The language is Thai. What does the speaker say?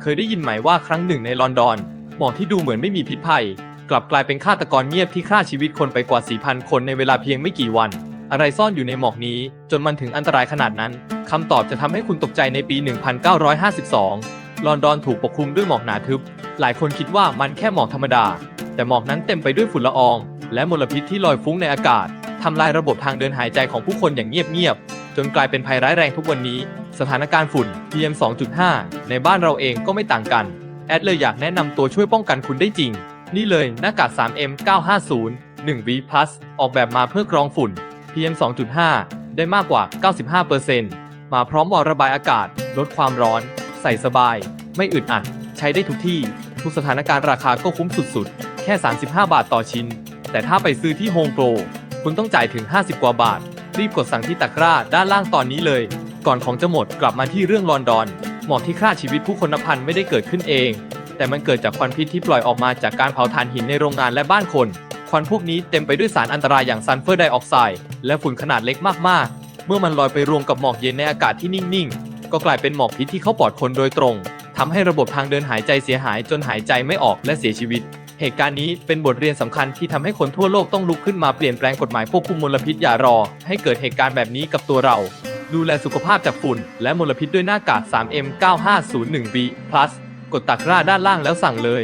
เคยได้ยินไหมว่าครั้งหนึ่งในลอนดอน หมอกที่ดูเหมือนไม่มีพิษภัย กลับกลายเป็นฆาตกรเงียบที่ฆ่าชีวิตคนไปกว่า 4,000 คนในเวลาเพียงไม่กี่วัน อะไรซ่อนอยู่ในหมอกนี้ จนมันถึงอันตรายขนาดนั้นคำตอบจะทำให้คุณตกใจในปี 1952 ลอนดอนถูกปกคลุมด้วยหมอกหนาทึบ หลายคนคิดว่ามันแค่หมอกธรรมดา แต่หมอกนั้นเต็มไปด้วยฝุ่นละออง และมลพิษที่ลอยฟุ้งในอากาศทำลายระบบทางเดินหายใจของผู้คนอย่างเงียบๆ จนกลายเป็นภัยร้ายแรงทุกวันนี้ สถานการณ์ฝุ่น PM 2.5 ในบ้านเราเองก็ไม่ต่างกัน แอดเลยอยากแนะนำตัวช่วยป้องกันคุณได้จริง นี่เลยหน้ากาก 3M 950 1 V Plus ออกแบบมาเพื่อกรองฝุ่น PM 2.5 ได้มากกว่า 95%มาพร้อมวาล์วระบายอากาศ ลดความร้อน ใส่สบาย ไม่อึดอัด ใช้ได้ทุกที่ ทุกสถานการณ์ราคาก็คุ้มสุดๆ แค่ 35 บาทต่อชิ้น แต่ถ้าไปซื้อที่โฮมโปรคุณต้องจ่ายถึง 50 กว่าบาท รีบกดสั่งที่ตะกร้าด้านล่างตอนนี้เลย ก่อนของจะหมดกลับมาที่เรื่องลอนดอน หมอกที่ฆ่าชีวิตผู้คนนับพันไม่ได้เกิดขึ้นเอง แต่มันเกิดจากควันพิษที่ปล่อยออกมาจากการเผาถ่านหินในโรงงานและบ้านคน ควันพวกนี้เต็มไปด้วยสารอันตรายอย่างซัลเฟอร์ไดออกไซด์และฝุ่นขนาดเล็กมากๆ เมื่อมันลอยไปรวมกับหมอกเย็นในอากาศที่นิ่งๆ ก็กลายเป็นหมอกพิษที่เข้าปอดคนโดยตรงทำให้ระบบทางเดินหายใจเสียหายจนหายใจไม่ออกและเสียชีวิต เหตุการณ์นี้เป็นบทเรียนสำคัญที่ทำให้คนทั่วโลกต้องลุกขึ้นมาเปลี่ยนแปลงกฎหมายควบคุมมลพิษอย่ารอ ให้เกิดเหตุการณ์แบบนี้กับตัวเรา ดูแลสุขภาพจากฝุ่น และมลพิษด้วยหน้ากาก 3M 9501 B+ กดตะกร้าด้านล่างแล้วสั่งเลย